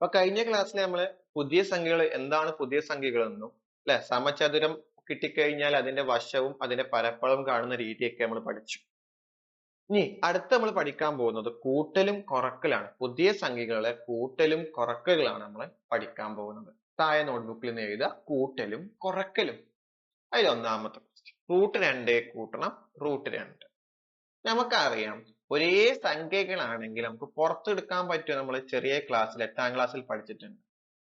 അപ്പൊ കഴിഞ്ഞ ക്ലാസ്സിൽ നമ്മൾ പുതിയ സംഖ്യകൾ എന്താണ് പുതിയ സംഖ്യകൾ എന്നും അല്ലെ സമചതുരം കിട്ടിക്കഴിഞ്ഞാൽ അതിന്റെ വശവും അതിന്റെ പരപ്പളവും കാണുന്ന രീതിയൊക്കെ നമ്മൾ പഠിച്ചു. ഇനി അടുത്ത നമ്മൾ പഠിക്കാൻ പോകുന്നത് കൂട്ടലും കുറക്കലാണ്. പുതിയ സംഖ്യകളെ കൂട്ടലും കുറക്കലുകളാണ് നമ്മൾ പഠിക്കാൻ പോകുന്നത്. താഴെ നോട്ട്ബുക്കിൽ നിന്ന് എഴുതുക കൂട്ടലും കുറക്കലും. അതിൽ ഒന്നാമത്തെ റൂട്ട് രണ്ടേ കൂട്ടണം റൂട്ട് രണ്ട്. നമുക്കറിയാം ഒരേ സംഖ്യകളാണെങ്കിൽ നമുക്ക് പുറത്തെടുക്കാൻ പറ്റുമോ? നമ്മൾ ചെറിയ ക്ലാസ്സിൽ എട്ടാം ക്ലാസ്സിൽ പഠിച്ചിട്ടുണ്ട്.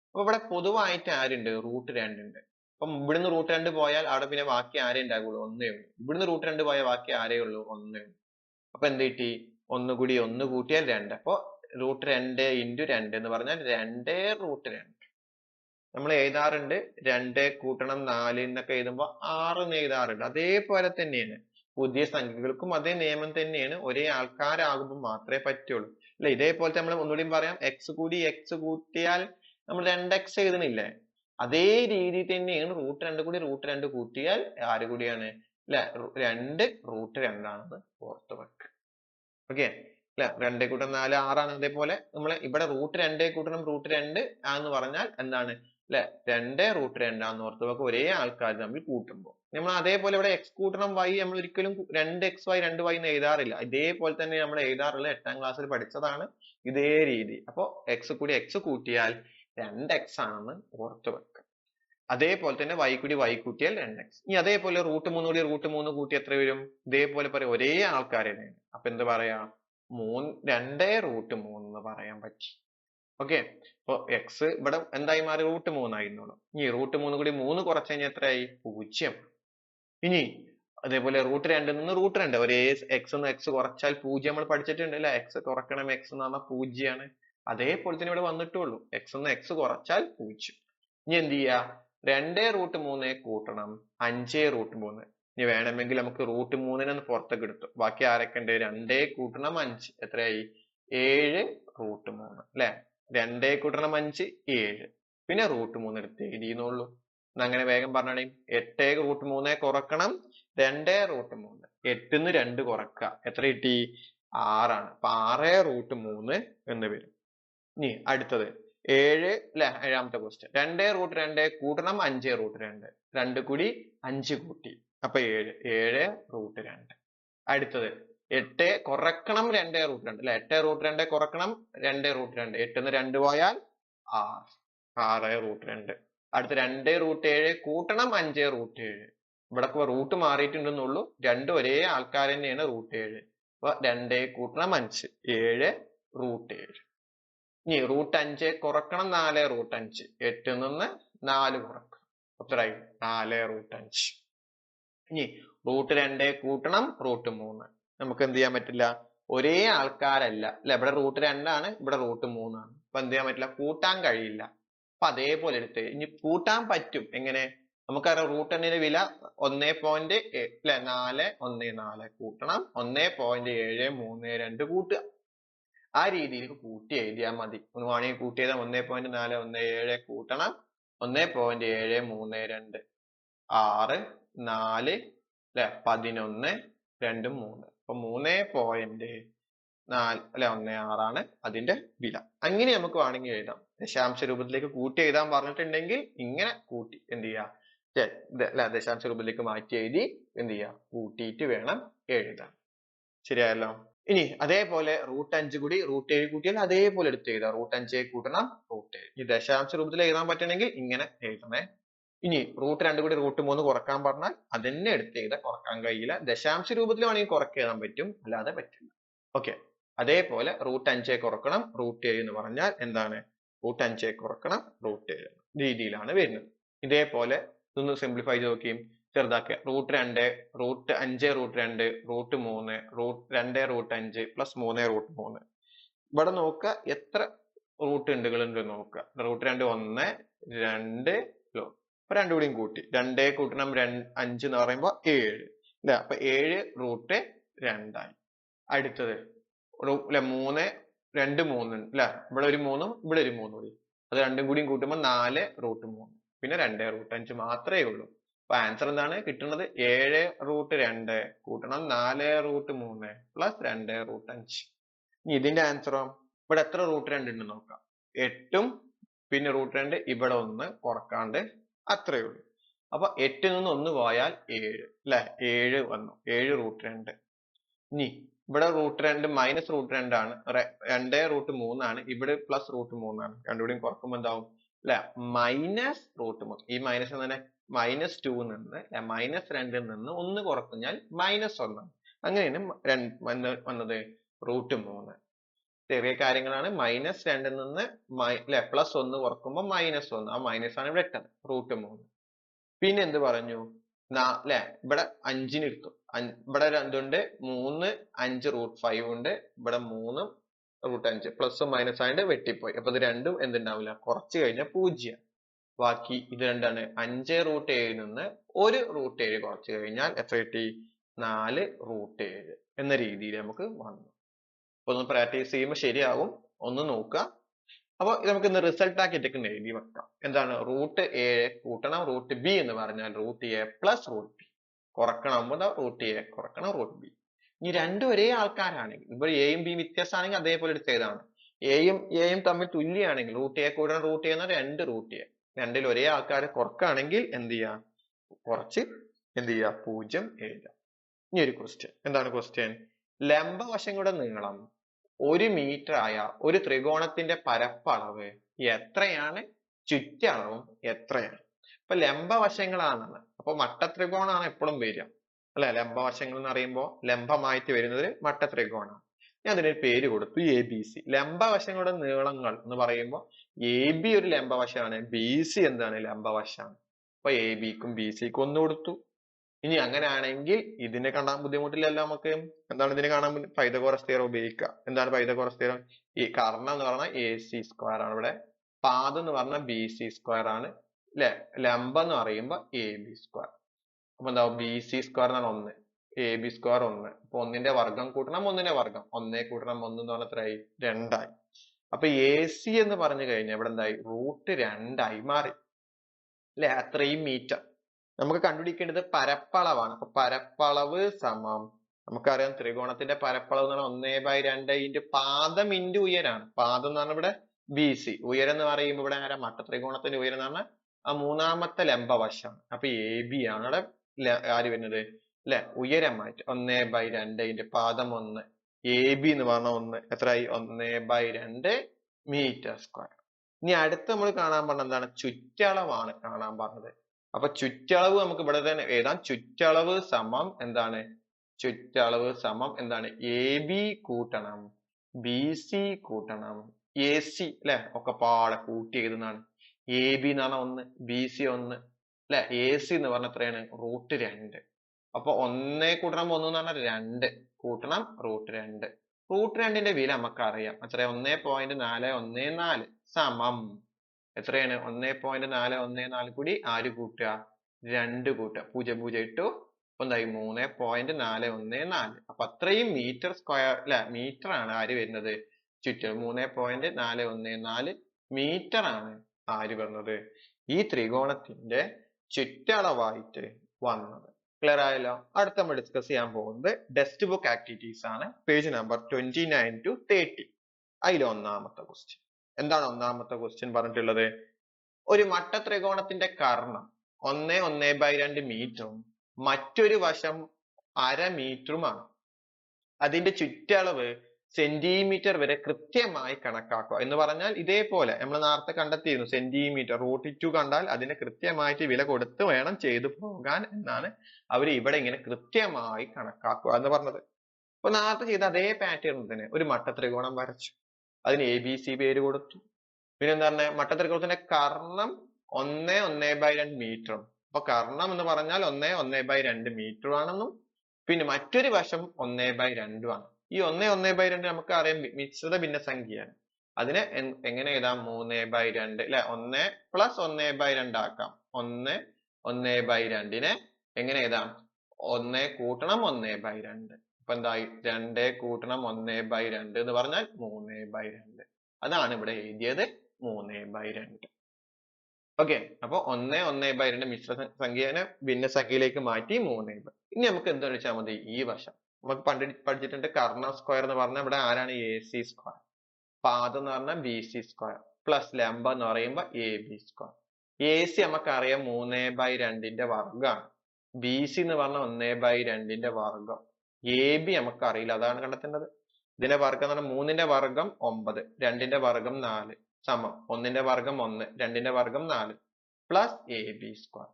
അപ്പൊ ഇവിടെ പൊതുവായിട്ട് ആരുണ്ട്? റൂട്ട് രണ്ടുണ്ട് അപ്പം ഇവിടുന്ന് റൂട്ട് രണ്ട് പോയാൽ അവിടെ പിന്നെ ബാക്കി ആരേ ഉണ്ടാകുള്ളൂ ഒന്നേ ഉള്ളൂ. ഇവിടുന്ന് റൂട്ട് രണ്ട് പോയാൽ ബാക്കി ആരേ ഉള്ളൂ? ഒന്നേ ഉള്ളൂ. അപ്പൊ എന്ത് കിട്ടി? ഒന്ന് കൂടി ഒന്ന് കൂട്ടിയാൽ രണ്ട്. അപ്പൊ റൂട്ട് രണ്ട് ഇന്റു രണ്ട് എന്ന് പറഞ്ഞാൽ രണ്ടേ റൂട്ട് രണ്ട്. നമ്മൾ എഴുതാറുണ്ട് രണ്ട് കൂട്ടണം നാല് എന്നൊക്കെ എഴുതുമ്പോൾ ആറ് എന്ന് എഴുതാറുണ്ട്. അതേപോലെ തന്നെയാണ്. പുതിയ സംഖ്യകൾക്കും അതേ നിയമം തന്നെയാണ് ഒരേ ആൾക്കാരാകുമ്പോൾ മാത്രമേ പറ്റുള്ളൂ. അല്ല? ഇതേപോലെ നമ്മൾ ഒന്നുകൂടി പറയാം. എക്സ് കൂടി എക്സ് കൂട്ടിയാൽ നമ്മൾ രണ്ട് എക്സ് എഴുതണില്ലേ? അതേ രീതി തന്നെയാണ് റൂട്ട് രണ്ട് കൂടി റൂട്ട് രണ്ട് കൂട്ടിയാൽ ആര് കൂടിയാണ്? അല്ലെ? രണ്ട് റൂട്ട് രണ്ടാണെന്ന് ഓർത്ത് വെക്കുക ഓക്കെ അല്ലെ? രണ്ടേ കൂട്ടം നാല് ആറാണ് അതേപോലെ. നമ്മൾ ഇവിടെ റൂട്ട് രണ്ടേ കൂട്ടണം. റൂട്ട് രണ്ട് ആന്ന് പറഞ്ഞാൽ എന്താണ്? അല്ലെ രണ്ട് റൂട്ട് രണ്ടാന്ന് ഓർത്ത് വെക്കുക ഒരേ ആൾക്കാർ തമ്മിൽ കൂട്ടുമ്പോൾ നമ്മൾ അതേപോലെ ഇവിടെ എക്സ് കൂട്ടണം വൈ നമ്മൾ ഒരിക്കലും രണ്ട് എക്സ് വൈ രണ്ട് വൈ എന്ന് എഴുതാറില്ല. ഇതേപോലെ തന്നെ നമ്മൾ എഴുതാറുള്ള എട്ടാം ക്ലാസ്സിൽ പഠിച്ചതാണ് ഇതേ രീതി. അപ്പോൾ എക്സ് കൂടി എക്സ് കൂട്ടിയാൽ രണ്ട് എക്സ് ആണെന്ന് ഓർത്ത് വെക്കുക. അതേപോലെ തന്നെ y കൂടി y കൂട്ടിയാൽ രണ്ട് എക്സ് ഇനി അതേപോലെ റൂട്ട് മൂന്ന് കൂടി റൂട്ട് മൂന്ന് കൂട്ടി എത്ര വരും? ഇതേപോലെ പറയാം ഒരേ ആൾക്കാർ തന്നെയാണ്. അപ്പൊ എന്ത് പറയാ? മൂന്ന് രണ്ടേ റൂട്ട് മൂന്ന് എന്ന് പറയാൻ പറ്റി. ഓക്കെ അപ്പൊ എക്സ് ഇവിടെ എന്തായി മാറി? റൂട്ട് മൂന്നായിരുന്നുള്ളൂ ഇനി റൂട്ട് മൂന്ന് കൂടി മൂന്ന് കുറച്ച് കഴിഞ്ഞാൽ എത്രയായി? പൂജ്യം. ഇനി അതേപോലെ റൂട്ട് രണ്ടിൽ നിന്ന് റൂട്ട് രണ്ട്. ഒരേ എക്സ് എന്ന് എക്സ് കുറച്ചാൽ പൂജ്യം നമ്മൾ പഠിച്ചിട്ടുണ്ട് അല്ലെ? എക്സ് കുറക്കണം എക്സ് എന്ന് പറഞ്ഞാൽ പൂജ്യമാണ് അതേപോലെ തന്നെ ഇവിടെ വന്നിട്ടുള്ളൂ. എക്സ് എന്ന് എക്സ് കുറച്ചാൽ പൂജ്യം. ഇനി എന്ത് ചെയ്യാ? രണ്ടേ റൂട്ട് മൂന്നേ കൂട്ടണം. അഞ്ചേ റൂട്ട് മൂന്ന്. ഇനി വേണമെങ്കിൽ നമുക്ക് റൂട്ട് മൂന്നിനെ ഒന്ന് പുറത്തേക്ക് എടുത്തു. ബാക്കി ആരൊക്കെ ഉണ്ട്? രണ്ടേ കൂട്ടണം അഞ്ച്. എത്രയായി? ഏഴ് റൂട്ട് മൂന്ന്. അല്ലെ? രണ്ടേ കൂട്ടണം അഞ്ച് ഏഴ്. പിന്നെ റൂട്ട് മൂന്ന് എടുത്ത് എഴുതിയെന്നുള്ളൂ അങ്ങനെ വേഗം പറഞ്ഞാണേ എട്ടേ റൂട്ട് മൂന്നേ കുറക്കണം രണ്ടേ റൂട്ട് മൂന്ന്. എട്ടിന്ന് രണ്ട് കുറക്കുക. എത്ര കിട്ടി? ആറാണ്. അപ്പൊ ആറേ റൂട്ട് മൂന്ന് എന്ന് വരും. ഇനി അടുത്തത്. ഏഴ് അല്ലെ? ഏഴാമത്തെ ക്വസ്റ്റ്യൻ രണ്ടേ റൂട്ട് രണ്ടേ കൂട്ടണം അഞ്ചേ റൂട്ട് രണ്ട്. രണ്ട് കൂടി അഞ്ച് കൂട്ടി. അപ്പൊ ഏഴ് ഏഴ് റൂട്ട് രണ്ട്. അടുത്തത്. എട്ട് കുറക്കണം രണ്ടേ റൂട്ട് രണ്ട്. അല്ലെ? എട്ട് റൂട്ട് രണ്ട് കുറക്കണം രണ്ടേ റൂട്ട് രണ്ട്. എട്ടിന്ന് രണ്ട് പോയാൽ ആറ്. ആറ് റൂട്ട് രണ്ട്. അടുത്ത രണ്ടേ റൂട്ട് ഏഴ് കൂട്ടണം അഞ്ചേ റൂട്ട് ഏഴ്. ഇവിടെ റൂട്ട് മാറിയിട്ടുണ്ടെന്നുള്ളൂ രണ്ടും ഒരേ ആൾക്കാർ തന്നെയാണ് റൂട്ട് ഏഴ്. അപ്പൊ രണ്ടേ കൂട്ടണം അഞ്ച്. ഏഴ് റൂട്ട് ഏഴ്. ഇനി റൂട്ട് അഞ്ച് കുറക്കണം നാല് റൂട്ട് അഞ്ച്. എട്ടിൽ നിന്ന് നാല് കുറക്കണം. അത്രയും. നാല് റൂട്ട് അഞ്ച്. ഇനി റൂട്ട് രണ്ടേ കൂട്ടണം റൂട്ട് മൂന്ന്. നമുക്ക് എന്ത് ചെയ്യാൻ പറ്റില്ല? ഒരേ ആൾക്കാരല്ല. അല്ലെ ഇവിടെ റൂട്ട് രണ്ടാണ് ഇവിടെ റൂട്ട് മൂന്നാണ്. അപ്പൊ എന്ത് ചെയ്യാൻ പറ്റില്ല? കൂട്ടാൻ കഴിയില്ല. അപ്പൊ അതേപോലെ എടുത്ത് ഇനി കൂട്ടാൻ പറ്റും. എങ്ങനെ? നമുക്കറിയാം റൂട്ട് എണ്ണിന് വില ഒന്നേ പോയിന്റ് അല്ലെ? നാല് ഒന്നേ നാല് കൂട്ടണം. ഒന്നേ പോയിന്റ് ഏഴ് മൂന്ന് രണ്ട് കൂട്ടുക. ആ രീതിയിൽ കൂട്ടി എഴുതിയാൽ മതി. ഒന്ന് വേണമെങ്കിൽ കൂട്ടി എഴുതാം. ഒന്നേ പോയിന്റ് നാല് ഒന്ന് ഏഴ് കൂട്ടണം. ഒന്നേ പോയിന്റ് ഏഴ് മൂന്ന് രണ്ട് ആറ് നാല് അല്ലെ? പതിനൊന്ന് രണ്ട് മൂന്ന്. അപ്പൊ മൂന്ന് പോയിന്റ് നാല് അല്ലെ ഒന്ന് ആറാണ് അതിന്റെ വില. അങ്ങനെ നമുക്ക് വേണമെങ്കിൽ എഴുതാം. ദശാംശ രൂപത്തിലേക്ക് കൂട്ടി എഴുതാൻ പറഞ്ഞിട്ടുണ്ടെങ്കിൽ ഇങ്ങനെ കൂട്ടി എന്ത് ചെയ്യാ? അല്ലെ ദശാംശ രൂപത്തിലേക്ക് മാറ്റി എഴുതി എന്ത് ചെയ്യാ? കൂട്ടിയിട്ട് വേണം എഴുതാൻ. ശരിയായല്ലോ? ഇനി അതേപോലെ റൂട്ട് അഞ്ച് കൂടി റൂട്ട് ഏഴ് കൂട്ടിയാൽ അതേപോലെ എടുത്ത് എഴുതാം. റൂട്ട് അഞ്ച് കൂട്ടണം റൂട്ട് ഏഴ്. ഈ ദശാംശ രൂപത്തിൽ എഴുതാൻ പറ്റണമെങ്കിൽ ഇങ്ങനെ എഴുതണേ. ഇനി റൂട്ട് രണ്ട് കൂടി റൂട്ട് മൂന്ന് കുറയ്ക്കാൻ പറഞ്ഞാൽ അതന്നെ എടുത്ത് എഴുതാൻ കുറയ്ക്കാൻ കഴിയില്ല. ദശാംശ രൂപത്തിൽ വേണമെങ്കിൽ കുറക്ക് എഴുതാൻ പറ്റും. അല്ലാതെ പറ്റില്ല. ഓക്കെ അതേപോലെ റൂട്ട് അഞ്ചേ കുറക്കണം. റൂട്ട് ഏഴ് എന്ന് പറഞ്ഞാൽ എന്താണ്? റൂട്ട് അഞ്ചേ കുറക്കണം. റൂട്ട് ഏഴ് രീതിയിലാണ് വരുന്നത്. ഇതേപോലെ ഇതൊന്ന് സിംപ്ലിഫൈ ചെയ്ത് നോക്കിയും. ചെറുതാക്കുക. റൂട്ട് രണ്ട് റൂട്ട് അഞ്ച് റൂട്ട് രണ്ട് റൂട്ട് മൂന്ന് റൂട്ട് രണ്ട് റൂട്ട് അഞ്ച് പ്ലസ് മൂന്ന് റൂട്ട് മൂന്ന്. ഇവിടെ നോക്കുക എത്ര റൂട്ട് ഉണ്ടുകളുണ്ട് നോക്കുക. റൂട്ട് രണ്ട് ഒന്ന് രണ്ട് അപ്പൊ രണ്ടു കൂടിയും കൂട്ടി. രണ്ടേ കൂട്ടണം രണ്ട് അഞ്ച് എന്ന് പറയുമ്പോൾ ഏഴ്. അല്ലെ അപ്പൊ ഏഴ് റൂട്ട് രണ്ടായി. അടുത്തത് അല്ലെ മൂന്ന് രണ്ട് മൂന്ന് അല്ലെ? ഇവിടെ ഒരു മൂന്നും ഇവിടെ ഒരു മൂന്നും കൂടി. അത് രണ്ടും കൂടിയും കൂട്ടുമ്പോൾ നാല് റൂട്ട് മൂന്ന്. പിന്നെ രണ്ടേ റൂട്ട് അഞ്ച് മാത്രമേ ഉള്ളൂ. അപ്പൊ ആൻസർ എന്താണ്? കിട്ടുന്നത് ഏഴ് റൂട്ട് രണ്ട് കൂട്ടണം നാല് റൂട്ട് മൂന്ന് പ്ലസ് രണ്ട് റൂട്ട് അഞ്ച്. ഇനി ഇതിന്റെ ആൻസറോ? ഇവിടെ എത്ര റൂട്ട് രണ്ട് ഉണ്ട് നോക്കാം. എട്ടും പിന്നെ റൂട്ട് രണ്ട് ഇവിടെ ഒന്ന് കുറക്കാണ്ട് അത്രയേ ഉള്ളൂ. അപ്പൊ എട്ടിൽ നിന്ന് ഒന്ന് പോയാൽ ഏഴ് അല്ലെ? ഏഴ് വന്നു. ഏഴ് റൂട്ട് രണ്ട്. ഇനി ഇവിടെ റൂട്ട് രണ്ട് മൈനസ് റൂട്ട് രണ്ടാണ് രണ്ട് റൂട്ട് മൂന്നാണ് ഇവിടെ പ്ലസ് റൂട്ട് മൂന്നാണ് രണ്ടുകൂടിയും കുറക്കുമ്പോൾ എന്താവും? അല്ലെ? മൈനസ് റൂട്ട് മൂന്ന് ഈ മൈനസ് തന്നെ മൈനസ് ടു നിന്ന് മൈനസ് രണ്ടിൽ നിന്ന് ഒന്ന് കുറക്കുഞ്ഞാൽ മൈനസ് ഒന്നാണ് അങ്ങനെയാണ് രണ്ട് വന്ന വന്നത് റൂട്ട് മൂന്ന്. ചെറിയ കാര്യങ്ങളാണ്. മൈനസ് രണ്ടിൽ നിന്ന് അല്ലെ പ്ലസ് ഒന്ന് കുറക്കുമ്പോൾ മൈനസ് ഒന്ന്. ആ മൈനസ് ആണ് ഇവിടെ ഇട്ടത് റൂട്ട് മൂന്ന്. പിന്നെ എന്ത് പറഞ്ഞു? അല്ലെ ഇവിടെ അഞ്ചിന് എടുത്തു. ഇവിടെ രണ്ടുണ്ട് മൂന്ന് അഞ്ച് റൂട്ട് ഫൈവ് ഉണ്ട്. ഇവിടെ മൂന്നും റൂട്ട് അഞ്ച്. പ്ലസും മൈനസ് ആയിട്ട് വെട്ടിപ്പോയി. അപ്പൊ ഇത് രണ്ടും എന്തുണ്ടാവില്ല കുറച്ച് കഴിഞ്ഞാൽ പൂജ്യം. ബാക്കി ഇത് രണ്ടാണ്. അഞ്ച് റൂട്ട് ഏഴിൽ നിന്ന് ഒരു റൂട്ട് ഏഴ് കുറച്ച് കഴിഞ്ഞാൽ എത്ര കിട്ടി? നാല് റൂട്ട് ഏഴ്. എന്ന രീതിയിൽ നമുക്ക് വന്നു. ഒന്ന് പ്രാക്ടീസ് ചെയ്യുമ്പോൾ ശരിയാവും. ഒന്ന് നോക്കുക. അപ്പോൾ നമുക്ക് ഇന്ന് റിസൾട്ട് ആക്കിയിട്ടൊക്കെ എഴുതി വെക്കാം. എന്താണ്? റൂട്ട് എ കൂട്ടണം റൂട്ട് ബി എന്ന് പറഞ്ഞാൽ root A plus root B കുറക്കണം റൂട്ട് എ കുറക്കണം റൂട്ട് ബി ഇനി രണ്ടും ഒരേ ആൾക്കാരാണെങ്കിൽ ഇപ്പോൾ എയും ബിയും വ്യത്യാസമാണെങ്കിൽ അതേപോലെ എടുത്ത് ചെയ്താണ്. എയും എയും തമ്മിൽ തുല്യമാണെങ്കിൽ റൂട്ട് എ കൂടണം റൂട്ട് എ എന്ന രണ്ട് റൂട്ട് എ രണ്ടിൽ ഒരേ ആൾക്കാരെ കുറക്കുകയാണെങ്കിൽ എന്ത് ചെയ്യാം? കുറച്ച് എന്ത് ചെയ്യുക പൂജ്യം എഴുതാം. ഇനി ഒരു ക്വസ്റ്റ്യൻ എന്താണ് ക്വസ്റ്റ്യൻ ലംബവശങ്ങളുടെ നീളം. ഒരു മീറ്റർ ആയ ഒരു ത്രികോണത്തിന്റെ പരപ്പളവ് എത്രയാണ്? ചുറ്റളവും എത്രയാണ്? അപ്പൊ ലംബവശങ്ങളാണെന്ന്. അപ്പൊ മട്ടത്രികോണാണ് എപ്പോഴും വരിക. അല്ലെ? ലംബവശങ്ങൾ എന്ന് പറയുമ്പോൾ ലംബമായിട്ട് വരുന്നത് മട്ടത്രികോണാണ്. ഞാൻ അതിനൊരു പേര് കൊടുത്തു. എ ബി സി ലംബവശങ്ങളുടെ നീളങ്ങൾ എന്ന് പറയുമ്പോൾ എ ബി ഒരു ലംബവശമാണ്. ബി സി എന്താണ് ലംബവശമാണ് അപ്പൊ എ ബിക്കും ബി സിക്കും ഒന്ന് കൊടുത്തു. ഇനി അങ്ങനെയാണെങ്കിൽ ഇതിനെ കാണാൻ ബുദ്ധിമുട്ടില്ലല്ലോ നമുക്ക്. എന്താണ് ഇതിനെ കാണാൻ പൈതകോറസ് തിയറം ഉപയോഗിക്കുക. എന്താണ് പൈതകോറസ് തിയറം ഈ കർണം എന്ന് പറഞ്ഞാൽ എ സി സ്ക്വയർ ആണ് ഇവിടെ. പാദം എന്ന് പറഞ്ഞാൽ ബി സി സ്ക്വയർ ആണ്. അല്ലെ ലംബം എന്ന് പറയുമ്പോൾ എ ബി സ്ക്വയർ അപ്പൊ എന്താ ബി സി സ്ക്വയർ എന്നാണ് ഒന്ന്. എ ബി സ്ക്വയർ ഒന്ന്. അപ്പൊ ഒന്നിന്റെ വർഗം കൂട്ടണം ഒന്നിന്റെ വർഗം ഒന്നേ കൂട്ടണം ഒന്ന് എന്ന് പറഞ്ഞാൽ എത്രയായി രണ്ടായി. അപ്പൊ എ സി എന്ന് പറഞ്ഞു കഴിഞ്ഞാൽ ഇവിടെ എന്തായി? റൂട്ട് രണ്ടായി മാറി. അല്ലെ അത്രയും മീറ്റർ നമുക്ക് കണ്ടുപിടിക്കേണ്ടത് പരപ്പളവാണ്. അപ്പൊ പരപ്പളവ് സമം. നമുക്കറിയാം ത്രികോണത്തിന്റെ പരപ്പളവ് എന്ന് പറഞ്ഞാൽ ഒന്നേ ബൈ രണ്ട് ഇന്റു പാദം ഇന്റു ഉയരാണ് പാദം എന്ന് പറഞ്ഞാൽ ഇവിടെ ബി സി ഉയരം എന്ന് പറയുമ്പോൾ ഇവിടെ ആരാ? മട്ട ത്രികോണത്തിന്റെ ഉയരം എന്ന് പറഞ്ഞാൽ ആ മൂന്നാമത്തെ ലംബവശം അപ്പൊ എ ബി ആണ് ഇവിടെ ആര് വരുന്നത്? അല്ലെ ഉയരമായിട്ട്. ഒന്നേ ബൈ രണ്ട് ഇന്റു പാദം ഒന്ന്. എ ബി എന്ന് പറഞ്ഞ ഒന്ന്. എത്രയായി? ഒന്നേ ബൈ രണ്ട് മീറ്റർ സ്ക്വയർ ഇനി അടുത്ത് നമ്മൾ കാണാൻ പറഞ്ഞത് എന്താണ്? ചുറ്റളവാണ് കാണാൻ പറഞ്ഞത്. അപ്പൊ ചുറ്റളവ് നമുക്ക് ഇവിടെ തന്നെ എഴുതാം. ചുറ്റളവ് സമം എന്താണ്? ചുറ്റളവ് സമം എന്താണ്? എ ബി കൂട്ടണം. ബി സി കൂട്ടണം. എ സി അല്ലെ ഒക്കെ പാടെ കൂട്ടി എഴുതുന്നതാണ്. എ ബി എന്ന് പറഞ്ഞാൽ ഒന്ന് ബി സി ഒന്ന് അല്ലെ എ സി എന്ന് പറഞ്ഞാൽ എത്രയാണ്? റൂട്ട് രണ്ട്. അപ്പൊ ഒന്നേ കൂട്ടണം ഒന്ന് എന്ന് പറഞ്ഞാൽ രണ്ട്. കൂട്ടണം റൂട്ട് രണ്ട്. റൂട്ട് രണ്ടിന്റെ വില നമുക്ക് അറിയാം എത്ര ഒന്നേ പോയിന്റ് നാല് ഒന്നേ നാല്. സമം. എത്രയാണ്? ഒന്നേ പോയിന്റ് നാല് ഒന്നേ നാല് കൂടി ആര് കൂട്ടുക? രണ്ട് കൂട്ടുക. പൂജ്യം പൂജ്യം ഇട്ടു. എന്തായി? മൂന്ന് പോയിന്റ് നാല് ഒന്നേ നാല്. അപ്പൊ അത്രയും മീറ്റർ സ്ക്വയർ അല്ല മീറ്റർ ആണ് ആര് വരുന്നത്? ചുറ്റും മൂന്ന് പോയിന്റ് നാല് ഒന്നേ നാല് മീറ്റർ ആണ് ആര് വരുന്നത് ഈ ത്രികോണത്തിന്റെ ചുറ്റളവായിട്ട് വന്നത്. ക്ലിയർ ആയല്ലോ? അടുത്ത നമ്മൾ ഡിസ്കസ് ചെയ്യാൻ പോകുന്നത് ടെക്സ്റ്റ് ബുക്ക് ആക്ടിവിറ്റീസ് ആണ്. Page number twenty nine two thirty അതിൽ ഒന്നാമത്തെ ക്വസ്റ്റ്യൻ എന്താണ് ഒന്നാമത്തെ ക്വസ്റ്റ്യൻ പറഞ്ഞിട്ടുള്ളത്? ഒരു മട്ട ത്രികോണത്തിന്റെ കർണം ഒന്ന് ഒന്ന് ബൈ രണ്ട് മീറ്ററും മറ്റൊരു വശം അര മീറ്ററുമാണ് അതിന്റെ ചുറ്റളവ് സെന്റിമീറ്റർ വരെ കൃത്യമായി കണക്കാക്കുക. എന്ന് പറഞ്ഞാൽ ഇതേപോലെ നമ്മൾ നേരത്തെ കണ്ടെത്തിയിരുന്നു. സെന്റിമീറ്റർ റൂട്ട് ടു കണ്ടാൽ അതിനെ കൃത്യമായിട്ട് വില കൊടുത്ത് വേണം ചെയ്തു പോകാൻ എന്നാണ് അവർ ഇവിടെ ഇങ്ങനെ കൃത്യമായി കണക്കാക്കുക എന്ന് പറഞ്ഞത്. അപ്പൊ നേരത്തെ ചെയ്ത അതേ പാറ്റേൺ തന്നെ ഒരു മട്ട ത്രികോണം വരച്ചു. അതിന് എ ബി സി പേര് കൊടുത്തു. പിന്നെ എന്താ പറഞ്ഞ? മട്ട ത്രികോണത്തിന്റെ കർണം ഒന്ന് ഒന്നേ ബൈ രണ്ട് മീറ്ററും അപ്പൊ കർണം എന്ന് പറഞ്ഞാൽ ഒന്ന് ഒന്നേ ബൈ രണ്ട് മീറ്റർ ആണെന്നും പിന്നെ മറ്റൊരു വശം ഒന്നേ ബൈ രണ്ടുമാണ് ഈ ഒന്നേ ഒന്നേ ബൈ രണ്ട് നമുക്ക് അറിയാം മിശ്രിത ഭിന്നസംഖ്യയാണ്. അതിനെ എങ്ങനെ എഴുതാം? മൂന്ന് ബൈ രണ്ട് അല്ലെ ഒന്ന് പ്ലസ് ഒന്നേ ബൈ രണ്ടാക്കാം ഒന്ന് ഒന്നേ ബൈ രണ്ടിനെ എങ്ങനെ എഴുതാം? ഒന്ന് കൂട്ടണം ഒന്നേ ബൈ രണ്ട്. അപ്പൊ എന്തായി രണ്ട് കൂട്ടണം ഒന്നേ ബൈ രണ്ട് എന്ന് പറഞ്ഞാൽ മൂന്ന് ബൈ രണ്ട്. അതാണ് ഇവിടെ എഴുതിയത് മൂന്ന് ബൈ രണ്ട്. ഓക്കെ അപ്പൊ ഒന്ന് ഒന്ന് ബൈ രണ്ട് മിശ്ര സംഖ്യനെ ഭിന്നസംഖ്യയിലേക്ക് മാറ്റി മൂന്ന് ബൈ. ഇനി നമുക്ക് എന്ത് വെച്ചാൽ മതി? ഈ വശം. നമുക്ക് പണ്ട് പഠിച്ചിട്ടുണ്ട് കർണ സ്ക്വയർ എന്ന് പറഞ്ഞാൽ ഇവിടെ ആരാണ്? A C square. പാദം എന്ന് പറഞ്ഞാൽ ബി സി സ്ക്വയർ. പ്ലസ് ലംബ എന്ന് പറയുമ്പോൾ A B square. A C നമുക്കറിയാം മൂന്ന് ബൈ രണ്ടിന്റെ വർഗമാണ് ബി സി എന്ന് പറഞ്ഞാൽ ഒന്ന് ബൈ രണ്ടിന്റെ വർഗം എ ബി നമുക്ക് അറിയില്ല അതാണ് കണ്ടെത്തേണ്ടത്. ഇതിന്റെ വർഗം എന്ന് പറഞ്ഞാൽ മൂന്നിന്റെ വർഗം ഒമ്പത് രണ്ടിന്റെ വർഗം നാല് സമം. ഒന്നിന്റെ വർഗം ഒന്ന് രണ്ടിന്റെ വർഗം നാല് പ്ലസ് എ ബി സ്ക്വയർ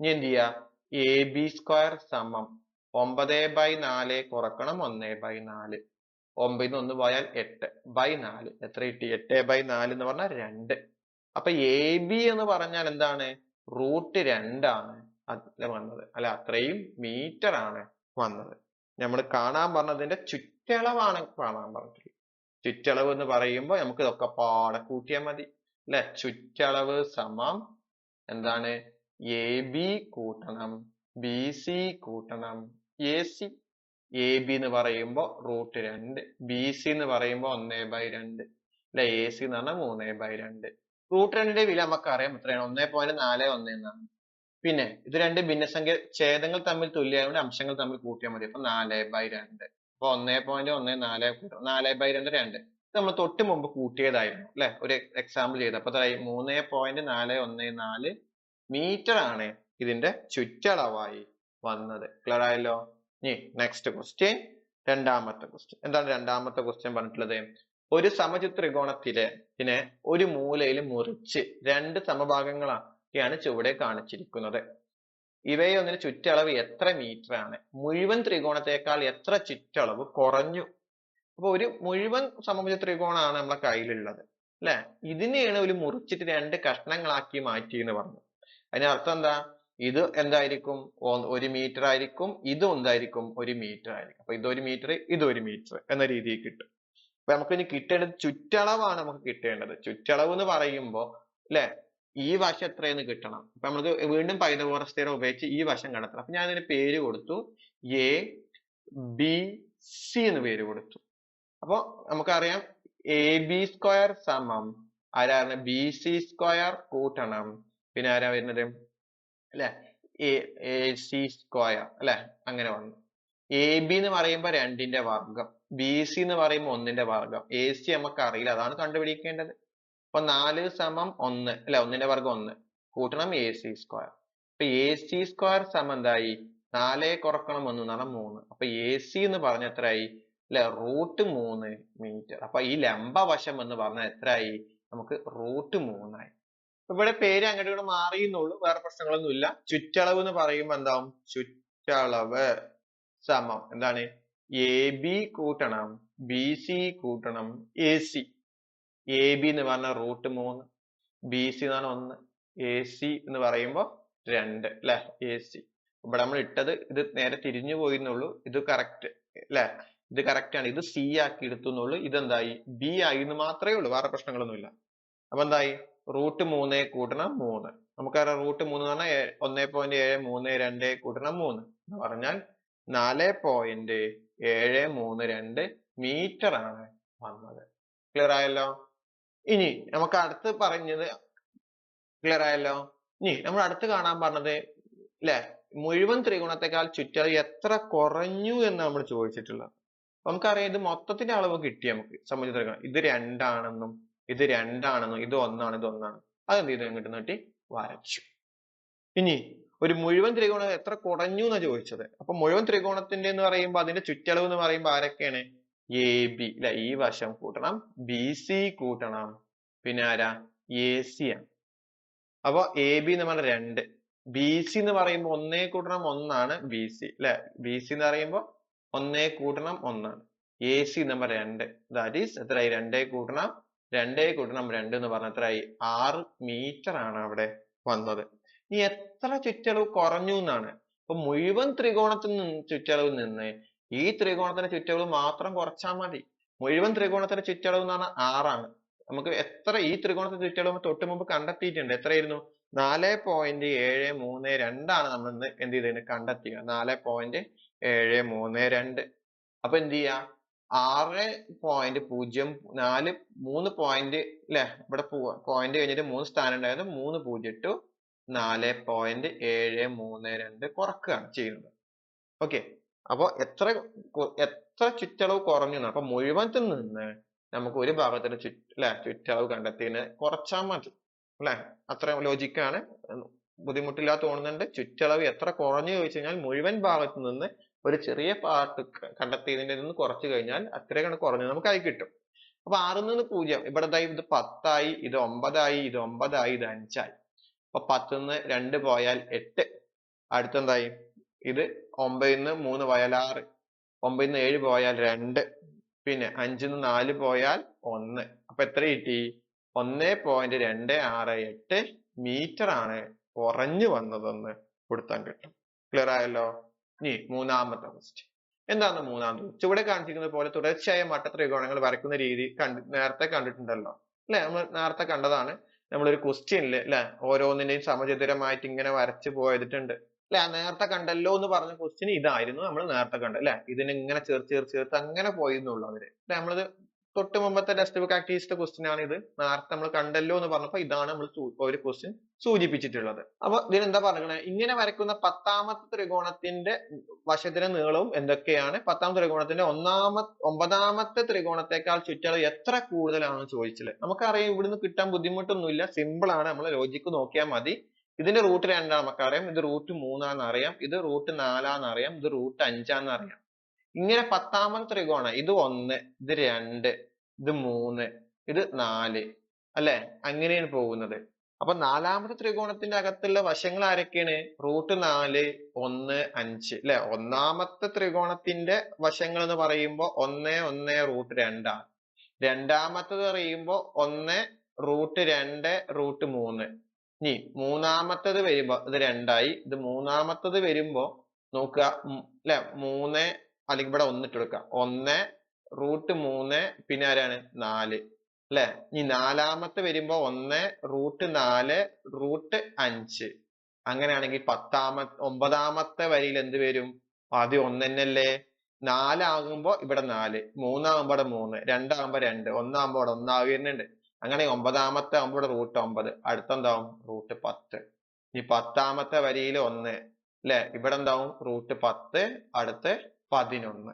ഇനി എന്ത് ചെയ്യാ? എ ബി സ്ക്വയർ സമം. ഒമ്പത് ബൈ നാല് കുറക്കണം ഒന്ന് ബൈ നാല്. ഒമ്പതിന് ഒന്ന് പോയാൽ എട്ട് ബൈ നാല്. എത്ര കിട്ടി? എട്ട് ബൈ നാല് എന്ന് പറഞ്ഞാൽ രണ്ട്. അപ്പൊ എ ബി എന്ന് പറഞ്ഞാൽ എന്താണ്? റൂട്ട് രണ്ടാണ് വന്നത്. അല്ല അത്രയും മീറ്റർ ആണ് വന്നത്. നമ്മൾ കാണാൻ പറഞ്ഞതിന്റെ ചുറ്റളവാണ് കാണാൻ പറഞ്ഞിട്ടുള്ളത്. ചുറ്റളവ് എന്ന് പറയുമ്പോൾ നമുക്ക് ഇതൊക്കെ പാടെ കൂട്ടിയാൽ മതി. അല്ലെ? ചുറ്റളവ് സമം എന്താണ്? എ ബി കൂട്ടണം. ബി സി കൂട്ടണം. A C. എ ബി എന്ന് പറയുമ്പോൾ റൂട്ട് രണ്ട്. ബി സി എന്ന് പറയുമ്പോൾ ഒന്നേ ബൈ രണ്ട്. അല്ലെ? എ സി എന്ന് പറഞ്ഞാൽ മൂന്നേ ബൈ രണ്ട്. റൂട്ട് രണ്ടിന്റെ വില നമുക്ക് അറിയാം എത്രയാണ്? ഒന്നേ പോയിന്റ് നാല് ഒന്ന് എന്നാണ് പിന്നെ ഇത് രണ്ട് ഭിന്നസംഖ്യ ഛേദങ്ങൾ തമ്മിൽ തുല്യമായതുകൊണ്ട് അംശങ്ങൾ തമ്മിൽ കൂട്ടിയാൽ മതി. അപ്പൊ നാല് ബൈ രണ്ട്. അപ്പൊ ഒന്നേ പോയിന്റ് ഒന്ന് നാല് നാല് ബൈ രണ്ട് രണ്ട്. ഇത് നമ്മൾ തൊട്ട് മുമ്പ് കൂട്ടിയതായിരുന്നു അല്ലെ? ഒരു എക്സാമ്പിൾ ചെയ്ത് അപ്പൊ എത്രയായി മൂന്ന് പോയിന്റ് നാല് ഒന്ന് നാല് മീറ്റർ ആണ് ഇതിന്റെ ചുറ്റളവായി വന്നത്. ക്ലിയർ ആയല്ലോ? ഇനി നെക്സ്റ്റ് ക്വസ്റ്റ്യൻ രണ്ടാമത്തെ ക്വസ്റ്റ്യൻ എന്താണ് രണ്ടാമത്തെ ക്വസ്റ്റ്യൻ പറഞ്ഞിട്ടുള്ളത്? ഒരു സമചിത്രികോണത്തിലെ പിന്നെ ഒരു മൂലയിൽ മുറിച്ച് രണ്ട് സമഭാഗങ്ങളാക്കിയാണ് ചുവടെ കാണിച്ചിരിക്കുന്നത്. ഇവയൊന്നിന് ചുറ്റളവ് എത്ര മീറ്റർ ആണ് മുഴുവൻ ത്രികോണത്തെക്കാൾ എത്ര ചുറ്റളവ് കുറഞ്ഞു? അപ്പൊ ഒരു മുഴുവൻ സമഭുജ ത്രികോണമാണ് നമ്മളെ കയ്യിലുള്ളത് അല്ലെ? ഇതിനെയാണ് ഒരു മുറിച്ചിട്ട് രണ്ട് കഷ്ണങ്ങളാക്കി മാറ്റി എന്ന് പറഞ്ഞു അതിനർത്ഥം എന്താ? ഇത് എന്തായിരിക്കും? ഒരു മീറ്റർ ആയിരിക്കും ഇതും എന്തായിരിക്കും ഒരു മീറ്റർ ആയിരിക്കും. അപ്പൊ ഇതൊരു മീറ്റർ ഇതൊരു മീറ്റർ എന്ന രീതിയിൽ കിട്ടും. അപ്പൊ നമുക്ക് ഇനി കിട്ടേണ്ടത് ചുറ്റളവാണ് നമുക്ക് കിട്ടേണ്ടത്. ചുറ്റളവ് എന്ന് പറയുമ്പോ അല്ലെ? ഈ വശം എത്രയെന്ന് കിട്ടണം. അപ്പൊ നമുക്ക് വീണ്ടും പൈതഗോറസ് തിയറം ഉപയോഗിച്ച് ഈ വശം കണ്ടെത്തണം. അപ്പൊ ഞാൻ ഇതിന് പേര് കൊടുത്തു. എ ബി സി എന്ന് പേര് കൊടുത്തു. അപ്പൊ നമുക്കറിയാം എ ബി സ്ക്വയർ സമം. ആരാണ്? ബി സി സ്ക്വയർ കൂട്ടണം. പിന്നെ ആരാ വരുന്നത്? അല്ലെ? എ സി സ്ക്വയർ അല്ലെ? അങ്ങനെ വന്നു. എ ബി എന്ന് പറയുമ്പോ രണ്ടിന്റെ വർഗം. ബി സി എന്ന് പറയുമ്പോ ഒന്നിന്റെ വർഗം. എ സി നമുക്ക് അറിയില്ല അതാണ് കണ്ടുപിടിക്കേണ്ടത്. അപ്പൊ നാല് സമം ഒന്ന് അല്ലെ? ഒന്നിന്റെ വർഗം ഒന്ന്. കൂട്ടണം എ സി സ്ക്വയർ അപ്പൊ എ സി സ്ക്വയർ സമം എന്തായി? നാലേ കുറക്കണം ഒന്ന് എന്ന് മൂന്ന്. അപ്പൊ എ സി എന്ന് പറഞ്ഞ എത്രയായി? അല്ലെ റൂട്ട് മൂന്ന് മീറ്റർ. അപ്പൊ ഈ ലംബവശം എന്ന് പറഞ്ഞാൽ എത്രയായി? നമുക്ക് റൂട്ട് മൂന്നായി. ഇവിടെ പേര് അങ്ങോട്ട് ഇവിടെ മാറിയെന്നുള്ളൂ. വേറെ പ്രശ്നങ്ങളൊന്നും ഇല്ല. ചുറ്റളവ് എന്ന് പറയുമ്പോ എന്താവും? ചുറ്റളവ് സമം. എന്താണ്? എ ബി കൂട്ടണം ബി സി കൂട്ടണം എ സി എ ബി എന്ന് പറഞ്ഞ റൂട്ട് മൂന്ന് ബി സി എന്ന് പറഞ്ഞാൽ ഒന്ന് എ സി എന്ന് പറയുമ്പോൾ രണ്ട് അല്ലെ എ സി ഇവിടെ നമ്മൾ ഇട്ടത് ഇത് നേരെ തിരിഞ്ഞു പോയിരുന്നുള്ളൂ ഇത് കറക്റ്റ് അല്ലെ ഇത് കറക്റ്റ് ആണ്. ഇത് സി ആക്കി എടുത്തു എന്നുള്ളൂ ഇതെന്തായി? ബി ആയി എന്ന് മാത്രമേ ഉള്ളൂ വേറെ പ്രശ്നങ്ങളൊന്നുമില്ല. അപ്പൊ എന്തായി? റൂട്ട് മൂന്ന് കൂട്ടണം മൂന്ന്. നമുക്കറിയാം റൂട്ട് മൂന്ന് പറഞ്ഞാൽ ഒന്നേ പോയിന്റ് ഏഴ് മൂന്ന് രണ്ട് കൂട്ടണം മൂന്ന്. എന്ന് പറഞ്ഞാൽ നാല് പോയിന്റ് ഏഴ് മൂന്ന് രണ്ട് മീറ്റർ ആണ് വന്നത്. ക്ലിയർ ആയല്ലോ? ഇനി നമുക്ക് അടുത്ത് പറഞ്ഞത് ക്ലിയർ ആയല്ലോ? ഇനി നമ്മൾ അടുത്ത് കാണാൻ പറഞ്ഞത് അല്ലെ മുഴുവൻ ത്രികോണത്തെക്കാൾ ചുറ്റളവ് എത്ര കുറഞ്ഞു എന്ന് നമ്മൾ ചോദിച്ചിട്ടുള്ളത്. നമുക്കറിയാം ഇത് മൊത്തത്തിന്റെ അളവ് കിട്ടി നമുക്ക് സംബന്ധിച്ച ത്രികോണം. ഇത് രണ്ടാണെന്നും ഇത് രണ്ടാണെന്നും ഇത് ഒന്നാണ് ഇത് ഒന്നാണ്. അതെന്ത് ചെയ്തു? ഇങ്ങോട്ട് നീട്ടി വരച്ചു. ഇനി ഒരു മുഴുവൻ ത്രികോണം എത്ര കുറഞ്ഞു എന്നാ ചോദിച്ചത്. അപ്പൊ മുഴുവൻ ത്രികോണത്തിന്റെ എന്ന് പറയുമ്പോൾ അതിന്റെ ചുറ്റളവ് എന്ന് പറയുമ്പോൾ ആരൊക്കെയാണ്? എ ബി അല്ലെ ഈ വശം കൂട്ടണം. ബി സി കൂട്ടണം. പിന്നെ ആരാ? എ സി ആണ് അപ്പൊ എ ബി എന്ന് പറഞ്ഞാൽ രണ്ട്. ബി സി എന്ന് പറയുമ്പോൾ ഒന്നേ കൂട്ടണം ഒന്നാണ് ബി സി അല്ലെ ബി സി എന്ന് പറയുമ്പോൾ ഒന്നേ കൂട്ടണം ഒന്നാണ്. എ സി നമ്പർ രണ്ട്. ദാറ്റ് ഈസ് എത്രയായി രണ്ടേ കൂട്ടണം. രണ്ടേ കൂട്ടണം രണ്ട് എന്ന് പറഞ്ഞ എത്രയായി ആറ് മീറ്റർ ആണ് അവിടെ വന്നത്. ഇനി എത്ര ചുറ്റളവ് കുറഞ്ഞു എന്നാണ്? അപ്പൊ മുഴുവൻ ത്രികോണത്തിൽ നിന്ന് ചുറ്റളവിൽ നിന്ന് ഈ ത്രികോണത്തിന്റെ ചുറ്റളവ് മാത്രം കുറച്ചാൽ മതി. മുഴുവൻ ത്രികോണത്തിന്റെ ചുറ്റളവ് എന്ന് പറഞ്ഞാൽ ആറാണ്. നമുക്ക് എത്ര ഈ ത്രികോണത്തിന്റെ ചുറ്റളവ് തൊട്ട് മുമ്പ് കണ്ടെത്തിയിട്ടുണ്ട്. എത്രയായിരുന്നു? നാല് പോയിന്റ് ഏഴ് മൂന്ന് രണ്ടാണ് നമ്മൾ ഇന്ന് എന്ത് ചെയ്തത് കണ്ടെത്തിയത്. നാല് പോയിന്റ് ഏഴ് മൂന്ന് രണ്ട്. അപ്പൊ എന്ത് ചെയ്യാ ആറ് പോയിന്റ് പൂജ്യം നാല് മൂന്ന് പോയിന്റ് അല്ലെ ഇവിടെ പോയിന്റ് കഴിഞ്ഞിട്ട് മൂന്ന് സ്ഥാനം ഉണ്ടായത് മൂന്ന് പൂജ്യം ടു നാല് പോയിന്റ് ഏഴ് മൂന്ന് രണ്ട് കുറക്കുകയാണ് ചെയ്യുന്നത്. ഓക്കെ. അപ്പൊ എത്ര എത്ര ചുറ്റളവ് കുറഞ്ഞു. അപ്പൊ മുഴുവൻ നിന്ന് നമുക്ക് ഒരു ഭാഗത്തിന് ചുറ്റളവ് കണ്ടെത്തിയതിന് കുറച്ചാൽ മതി അല്ലെ അത്ര ലോജിക്കാണ് ബുദ്ധിമുട്ടില്ലാതെ തോന്നുന്നുണ്ട്. ചുറ്റളവ് എത്ര കുറഞ്ഞു ചോദിച്ചു കഴിഞ്ഞാൽ മുഴുവൻ ഭാഗത്തു നിന്ന് ഒരു ചെറിയ പാർട്ട് കണ്ടെത്തിയതിന്റെ നിന്ന് കുറച്ചു കഴിഞ്ഞാൽ അത്രയും കുറഞ്ഞു നമുക്ക് ആയി കിട്ടും. അപ്പൊ ആറിൽ നിന്ന് പൂജ്യം ഇവിടെ ഇത് പത്തായി ഇത് ഒമ്പതായി ഇത് ഒമ്പതായി ഇത് അഞ്ചായി. അപ്പൊ പത്തിൽ നിന്ന് രണ്ട് പോയാൽ എട്ട്. അടുത്തെന്തായി? ഇത് ഒമ്പതിൽ നിന്ന് മൂന്ന് പോയാൽ ആറ് ഒമ്പതിൽ നിന്ന് ഏഴ് പോയാൽ രണ്ട് പിന്നെ അഞ്ചിൽ നിന്ന് നാല് പോയാൽ ഒന്ന്. അപ്പൊ എത്ര കിട്ടി? ഒന്ന് പോയിന്റ് രണ്ട് ആറ് എട്ട് മീറ്റർ ആണ് കുറഞ്ഞു വന്നതെന്ന് കൊടുത്താൻ കിട്ടും. ക്ലിയർ ആയല്ലോ? ഇനി മൂന്നാമത്തെ ക്വസ്റ്റ്യൻ എന്താണ് മൂന്നാമത്തെ? ചുവടെ കാണിച്ചിരിക്കുന്നത് പോലെ തുടർച്ചയായ മട്ട ത്രികോണങ്ങൾ വരയ്ക്കുന്ന രീതി നേരത്തെ കണ്ടിട്ടുണ്ടല്ലോ. അല്ലെ? നമ്മൾ നേരത്തെ കണ്ടതാണ്. നമ്മളൊരു ക്വസ്റ്റ്യനിൽ അല്ലെ? ഓരോന്നിന്റെയും സമചതുരമായിട്ട് ഇങ്ങനെ വരച്ചു പോയതിട്ടുണ്ട്. അല്ലെ നേരത്തെ കണ്ടല്ലോ എന്ന് പറഞ്ഞ ക്വസ്റ്റ്യൻ ഇതായിരുന്നു. നമ്മൾ നേരത്തെ കണ്ടത് അല്ലെ ഇതിന് ഇങ്ങനെ ചേർത്ത് ചേർത്ത് ചേർത്ത് അങ്ങനെ പോയിരുന്നുള്ളൂ അവർ. അല്ലെ നമ്മളത് തൊട്ട് മുമ്പത്തെ ടെക്സ്റ്റ് ബുക്ക് ആക്ടിവിസ്റ്റ് ക്വസ്റ്റ്യൻ ആണ് ഇത്. നേരത്തെ നമ്മൾ കണ്ടല്ലോ എന്ന് പറഞ്ഞപ്പോൾ ഇതാണ് നമ്മൾ ഒരു ക്വസ്റ്റ്യൻ സൂചിപ്പിച്ചിട്ടുള്ളത്. അപ്പൊ ഇതിനെന്താ പറഞ്ഞത് ഇങ്ങനെ വരയ്ക്കുന്ന പത്താമത്തെ ത്രികോണത്തിന്റെ വശത്തിന്റെ നീളവും എന്തൊക്കെയാണ്? പത്താമത്തെ ത്രികോണത്തിന്റെ ഒന്നാമ ഒമ്പതാമത്തെ ത്രികോണത്തെക്കാൾ ചുറ്റളവ് എത്ര കൂടുതലാണെന്ന് ചോദിച്ചത് നമുക്കറിയാം ഇവിടുന്ന് കിട്ടാൻ ബുദ്ധിമുട്ടൊന്നുമില്ല. സിമ്പിൾ ആണ്. നമ്മൾ ലോജിക്ക് നോക്കിയാൽ മതി. ഇതിന്റെ റൂട്ട് രണ്ടാണ് നമുക്കറിയാം ഇത് റൂട്ട് മൂന്നാന്ന് അറിയാം. ഇത് റൂട്ട് നാലാന്ന് അറിയാം. ഇത് റൂട്ട് അഞ്ചാന്ന് അറിയാം. ഇങ്ങനെ പത്താമത്തെ ത്രികോണം. ഇത് ഒന്ന് ഇത് രണ്ട് ഇത് മൂന്ന് ഇത് നാല്. അല്ലെ? അങ്ങനെയാണ് പോകുന്നത്. അപ്പൊ നാലാമത്തെ ത്രികോണത്തിന്റെ അകത്തുള്ള വശങ്ങൾ ആരൊക്കെയാണ്? റൂട്ട് നാല് ഒന്ന് അഞ്ച്. അല്ലെ? ഒന്നാമത്തെ ത്രികോണത്തിന്റെ വശങ്ങൾ എന്ന് പറയുമ്പോൾ ഒന്ന് ഒന്ന് റൂട്ട് രണ്ടാണ്. രണ്ടാമത്തത് പറയുമ്പോൾ ഒന്ന് റൂട്ട് രണ്ട് റൂട്ട് മൂന്ന്. ഇനി മൂന്നാമത്തത് വരുമ്പോ ഇത് രണ്ടായി. ഇത് മൂന്നാമത്തത് വരുമ്പോ നോക്കുക അല്ലെ മൂന്ന് അല്ലെങ്കിൽ ഇവിടെ ഒന്നിട്ട് കൊടുക്കുക. ഒന്ന് റൂട്ട് മൂന്ന് പിന്നെ ആരാണ്? നാല് അല്ലെ ഇനി നാലാമത്തെ വരുമ്പോ ഒന്ന് റൂട്ട് നാല് റൂട്ട് അഞ്ച്. അങ്ങനെയാണെങ്കിൽ പത്താമത്തെ ഒമ്പതാമത്തെ വരിയിൽ എന്ത് വരും? ആദ്യം ഒന്ന് തന്നെയല്ലേ? നാലാകുമ്പോ ഇവിടെ നാല് മൂന്നാകുമ്പോ ഇവിടെ മൂന്ന് രണ്ടാകുമ്പോ രണ്ട് ഒന്നാകുമ്പോ ഇവിടെ ഒന്നാകുന്നുണ്ട് അങ്ങനെ ഒമ്പതാമത്തെ ഇവിടെ റൂട്ട് ഒമ്പത്. അടുത്തെന്താവും? റൂട്ട് പത്ത്. ഈ പത്താമത്തെ വരിയിൽ ഒന്ന്. അല്ലെ ഇവിടെ എന്താവും? റൂട്ട് പത്ത് അടുത്ത് പതിനൊന്ന്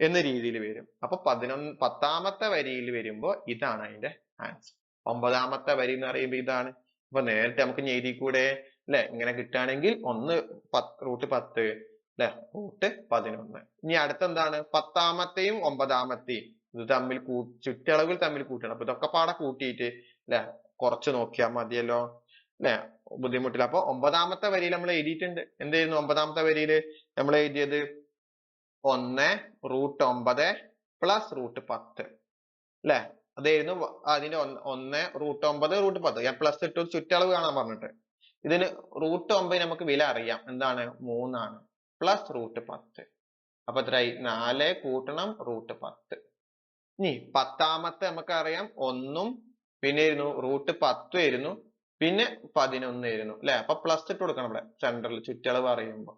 എന്ന രീതിയിൽ വരും. അപ്പൊ പതിനൊന്ന് പത്താമത്തെ വരിയിൽ വരുമ്പോ ഇതാണ് അതിന്റെ ആൻസർ ഒമ്പതാമത്തെ വരി എന്ന് പറയുമ്പോ ഇതാണ്. അപ്പൊ നേരിട്ട് നമുക്ക് ഞെയ്തി കൂടെ അല്ലെ ഇങ്ങനെ കിട്ടുകയാണെങ്കിൽ ഒന്ന് പത്ത് റൂട്ട് പത്ത് അല്ലെ റൂട്ട് പതിനൊന്ന്. ഇനി അടുത്തെന്താണ്? പത്താമത്തെയും ഒമ്പതാമത്തെയും. ഇത് തമ്മിൽ ചുറ്റളവിൽ തമ്മിൽ കൂട്ടണം. അപ്പൊ ഇതൊക്കെ പാടെ കൂട്ടിയിട്ട് അല്ലെ കുറച്ച് നോക്കിയാൽ മതിയല്ലോ അല്ലെ ബുദ്ധിമുട്ടില്ല. അപ്പൊ ഒമ്പതാമത്തെ വരിയിൽ നമ്മൾ എഴുതിയിട്ടുണ്ട്. എന്തായിരുന്നു ഒമ്പതാമത്തെ വരിയിൽ നമ്മൾ എഴുതിയത് ഒന്ന് റൂട്ട് ഒമ്പത് പ്ലസ് റൂട്ട് പത്ത് അല്ലെ അതായിരുന്നു അതിന്റെ ഒന്ന് റൂട്ട് ഒമ്പത് റൂട്ട് പത്ത്. ഞാൻ പ്ലസ് ഇട്ടു ചുറ്റളവ് കാണാൻ പറഞ്ഞിട്ട്. ഇതിന് റൂട്ട് ഒമ്പത് നമുക്ക് വില അറിയാം. എന്താണ്? മൂന്നാണ്. പ്ലസ് റൂട്ട് പത്ത്. അപ്പൊ എത്രയായി? നാല് കൂട്ടണം റൂട്ട് പത്ത്. ഇനി പത്താമത്തെ നമുക്കറിയാം. ഒന്നും പിന്നെ ഇരുന്നു റൂട്ട് പത്തും ആയിരുന്നു പിന്നെ പതിനൊന്ന് ആയിരുന്നു അല്ലെ? അപ്പൊ പ്ലസ് ഇട്ട് കൊടുക്കണം ഇവിടെ സെന്ററിൽ ചുറ്റളവ് അറിയുമ്പോ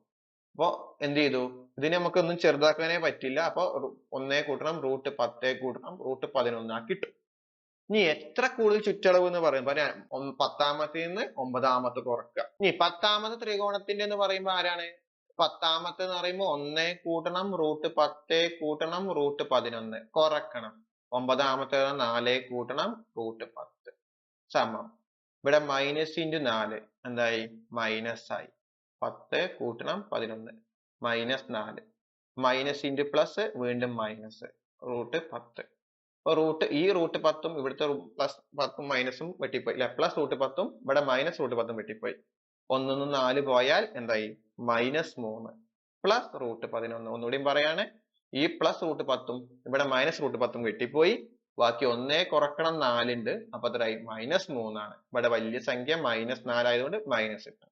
അപ്പൊ എന്ത് ചെയ്തു? ഇതിനെ നമുക്ക് ഒന്നും ചെറുതാക്കാനേ പറ്റില്ല. അപ്പൊ ഒന്നേ കൂട്ടണം റൂട്ട് പത്തേ കൂട്ടണം റൂട്ട് പതിനൊന്നാ കിട്ടും. ഇനി എത്ര കൂടുതൽ ചുറ്റളവ് എന്ന് പറയുമ്പോ പത്താമത്തെ നിന്ന് ഒമ്പതാമത്തെ കുറക്കുക ഇനി പത്താമത്തെ ത്രികോണത്തിന്റെ എന്ന് പറയുമ്പോ ആരാണ്? പത്താമത്തെ എന്ന് പറയുമ്പോൾ ഒന്ന് കൂട്ടണം റൂട്ട് പത്തേ കൂട്ടണം റൂട്ട് പതിനൊന്ന്. കുറക്കണം. ഒമ്പതാമത്തെ നാലേ കൂട്ടണം റൂട്ട് പത്ത്. സമം. ഇവിടെ മൈനസ് ഇന്റു നാല്. എന്തായി? മൈനസ് ആയി. പത്ത് കൂട്ടണം പതിനൊന്ന്. മൈനസ് നാല്. മൈനസ് ഇന്റു പ്ലസ് വീണ്ടും മൈനസ് റൂട്ട് പത്ത്. അപ്പൊ റൂട്ട് ഈ റൂട്ട് പത്തും ഇവിടുത്തെ പ്ലസ് പത്തും മൈനസും വെട്ടിപ്പോയി. അല്ലെ? പ്ലസ് റൂട്ട് പത്തും ഇവിടെ മൈനസ് റൂട്ട് പത്തും വെട്ടിപ്പോയി. ഒന്നിന്ന് നാല് പോയാൽ എന്തായി? മൈനസ് മൂന്ന് പ്ലസ് റൂട്ട് പതിനൊന്ന്. ഒന്നുകൂടിയും പറയാണ്. ഈ പ്ലസ് റൂട്ട് പത്തും ഇവിടെ മൈനസ് റൂട്ട് പത്തും വെട്ടിപ്പോയി. ബാക്കി ഒന്നേ കുറക്കണം നാലുണ്ട്. അപ്പൊ അത്രയായി മൈനസ് മൂന്നാണ്. ഇവിടെ വലിയ സംഖ്യ മൈനസ് നാലായതുകൊണ്ട് മൈനസ് ഇട്ടു.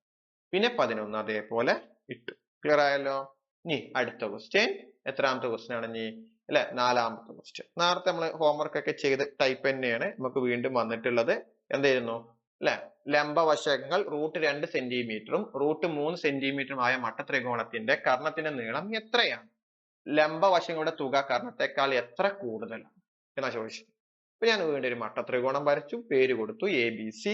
പിന്നെ പതിനൊന്ന് അതേപോലെ ഇട്ടു. ക്ലിയർ ആയല്ലോ? ഇനി അടുത്ത ക്വസ്റ്റ്യൻ എത്രാമത്തെ ക്വസ്റ്റ്യൻ ആണ് നീ അല്ലെ നാലാമത്തെ ക്വസ്റ്റ്യൻ നേരത്തെ നമ്മൾ ഹോംവർക്ക് ഒക്കെ ചെയ്ത ടൈപ്പ് തന്നെയാണ്. നമുക്ക് വീണ്ടും വന്നിട്ടുള്ളത്. എന്തായിരുന്നു അല്ലെ ലംബവശങ്ങൾ റൂട്ട് രണ്ട് സെന്റിമീറ്ററും റൂട്ട് മൂന്ന് സെന്റിമീറ്ററും ആയ മട്ടത്രികോണത്തിന്റെ കർണത്തിന്റെ നീളം എത്രയാണ്? ലംബവശങ്ങളുടെ തുക കർണത്തെക്കാൾ എത്ര കൂടുതലാണ്? എന്നാ ചോദിച്ചത്. അപ്പൊ ഞാൻ വീണ്ടും ഒരു മട്ടത്രികോണം വരച്ചു പേര് കൊടുത്തു എ ബി സി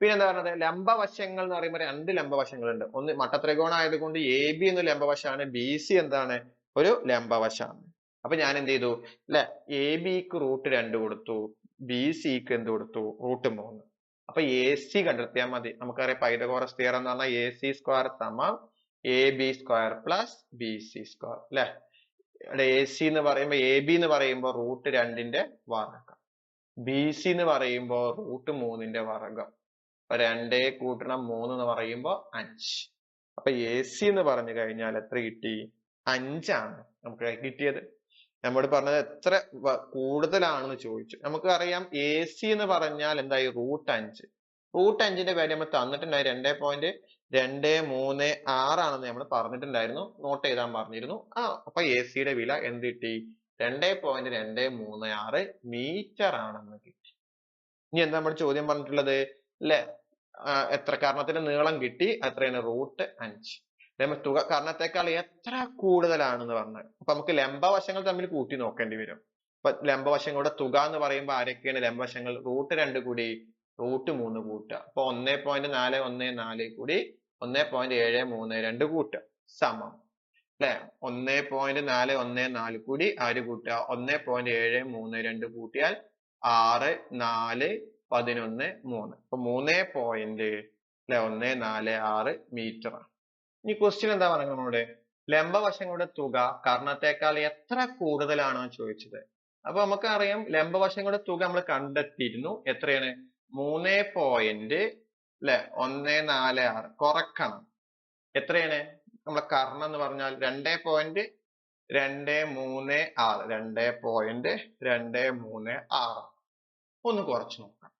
പിന്നെ എന്താ ലംബവശങ്ങൾ എന്ന് പറയുമ്പോൾ രണ്ട് ലംബവശങ്ങളുണ്ട്. ഒന്ന് മട്ടത്രികോണം ആയതുകൊണ്ട് എ ബി എന്ന ലംബവശമാണ് ബി സി എന്താണ്? ഒരു ലംബവശമാണ്. അപ്പൊ ഞാൻ എന്ത് ചെയ്തു? അല്ലെ എ ബിക്ക് റൂട്ട് രണ്ട് കൊടുത്തു ബി സിക്ക് എന്ത് കൊടുത്തു? റൂട്ട് മൂന്ന്. അപ്പൊ എ സി കണ്ടെത്തിയാൽ മതി. നമുക്കറിയാം പൈതഗോറസ് തിയറം എന്ന് പറഞ്ഞാൽ എ സി സ്ക്വയർ സമം A B square plus B C square അല്ലെ ഇവിടെ എ സി എന്ന് പറയുമ്പോൾ എ ബി എന്ന് പറയുമ്പോൾ റൂട്ട് രണ്ടിന്റെ വർഗം ബി സി എന്ന് പറയുമ്പോൾ റൂട്ട് മൂന്നിന്റെ വർഗം അപ്പൊ രണ്ടേ കൂട്ടണം മൂന്ന് എന്ന് പറയുമ്പോൾ അഞ്ച്. അപ്പൊ എ സി എന്ന് പറഞ്ഞു കഴിഞ്ഞാൽ എത്ര കിട്ടി? അഞ്ചാണ്. നമുക്ക് കിട്ടിയത്? നമ്മോട് പറഞ്ഞത് എത്ര കൂടുതലാണെന്ന് ചോദിച്ചു. നമുക്ക് അറിയാം എ സി എന്ന് പറഞ്ഞാൽ എന്തായി? റൂട്ട് അഞ്ച്. റൂട്ട് അഞ്ചിന്റെ വാല്യൂ നമ്മൾ തന്നിട്ടുണ്ടായി രണ്ടേ പോയിന്റ് രണ്ട് മൂന്ന് ആറാണെന്ന് നമ്മൾ പറഞ്ഞിട്ടുണ്ടായിരുന്നു. നോട്ട് ചെയ്താൻ പറഞ്ഞിരുന്നു. ആ അപ്പൊ എ സിയുടെ വില എന്ത് കിട്ടി? രണ്ടേ പോയിന്റ് രണ്ട് മൂന്ന് ആറ് മീറ്റർ ആണെന്ന് കിട്ടി. ഇനി എന്താ നമ്മുടെ ചോദ്യം പറഞ്ഞിട്ടുള്ളത്? അല്ലെ എത്ര കാരണത്തിന്റെ നീളം കിട്ടി? അത്രയാണ് റൂട്ട് അഞ്ച്. തുക കർണത്തെക്കാൾ എത്ര കൂടുതലാണെന്ന് പറഞ്ഞാൽ അപ്പൊ നമുക്ക് ലംബവശങ്ങൾ തമ്മിൽ കൂട്ടി നോക്കേണ്ടി വരും. അപ്പൊ ലംബവശങ്ങളുടെ തുക എന്ന് പറയുമ്പോൾ ആരൊക്കെയാണ് ലംബവശങ്ങൾ? റൂട്ട് രണ്ട് കൂടി റൂട്ട് മൂന്ന് കൂട്ടുക. അപ്പൊ ഒന്നേ പോയിന്റ് നാല് ഒന്ന് നാല് കൂടി ഒന്നേ പോയിന്റ് ഏഴ് മൂന്ന് രണ്ട് കൂട്ടുക. സമം. അല്ലെ? ഒന്നേ പോയിന്റ് നാല് ഒന്ന് നാല് കൂടി ആര് കൂട്ടുക? ഒന്നേ പോയിന്റ് ഏഴ് മൂന്ന് രണ്ട് കൂട്ടിയാൽ ആറ് നാല് പതിനൊന്ന് മൂന്ന്. അപ്പൊ മൂന്നേ പോയിന്റ് അല്ലെ? ഒന്ന് നാല് ആറ് മീറ്റർ. ആണ് ഇനി ക്വസ്റ്റ്യൻ എന്താ പറയുന്നത് നമ്മളോട്? ലംബവശങ്ങളുടെ തുക കർണത്തേക്കാൾ എത്ര കൂടുതലാണ് ചോദിച്ചത്. അപ്പൊ നമുക്കറിയാം ലംബവശങ്ങളുടെ തുക നമ്മൾ കണ്ടെത്തിയിരുന്നു. എത്രയാണ്? മൂന്ന് പോയിന്റ് അല്ലെ ഒന്ന് നാല് ആറ്. കുറക്കണം. എത്രയാണ്? നമ്മളെ കർണം എന്ന് പറഞ്ഞാൽ രണ്ടേ പോയിന്റ് രണ്ട് മൂന്ന് ആറ്. രണ്ടേ പോയിന്റ് രണ്ട് മൂന്ന് ആറ്. ഒന്ന് കുറച്ച് നോക്കാം.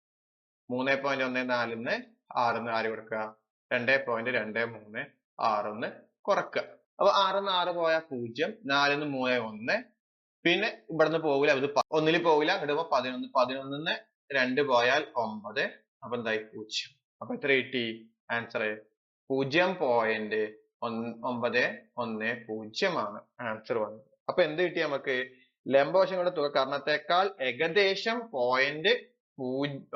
മൂന്ന് പോയിന്റ് ഒന്ന് നാലിന്ന് ആറിന്ന് ആര് കൊടുക്കുക? രണ്ടേ പോയിന്റ് രണ്ട് മൂന്ന് ആറിന്ന് കുറക്കുക അപ്പൊ ആറിന്ന് ആറ് പോയാൽ പൂജ്യം നാലിന്ന് മൂന്ന് ഒന്ന്. പിന്നെ ഇവിടുന്ന് പോകില്ല ഇത് ഒന്നിൽ പോകില്ല ഇങ്ങോട്ട് പോ പതിനൊന്ന് പതിനൊന്നിന്ന് രണ്ട് പോയാൽ ഒമ്പത്. അപ്പൊ എന്തായി? പൂജ്യം. അപ്പൊ എത്ര കിട്ടി? ആൻസർ പൂജ്യം പോയിന്റ് ഒമ്പത് ഒന്ന് പൂജ്യമാണ്. ആൻസർ വന്നത്. അപ്പൊ എന്ത് കിട്ടി നമുക്ക് ലംബവശങ്ങളുടെ തുക. കർണത്തെക്കാൾ ഏകദേശം പോയിന്റ്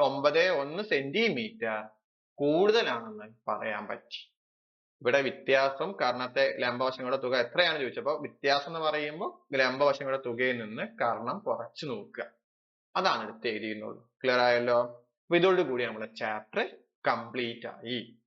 ഒമ്പത് ഒന്ന് സെന്റിമീറ്റർ കൂടുതലാണെന്ന് പറയാൻ പറ്റി. ഇവിടെ വ്യത്യാസം കർണത്തെ ലംബവശങ്ങളുടെ തുക എത്രയാണ് ചോദിച്ചപ്പോ വ്യത്യാസം എന്ന് പറയുമ്പോൾ ലംബവശങ്ങളുടെ തുകയിൽ നിന്ന് കർണം കുറച്ചു നോക്കുക. അതാണ് എടുത്ത് എഴുതിയിരുന്നുള്ളൂ ക്ലിയർ ആയല്ലോ? അപ്പൊ ഇതോടുകൂടി നമ്മുടെ ചാപ്റ്റർ കംപ്ലീറ്റ് ആയി.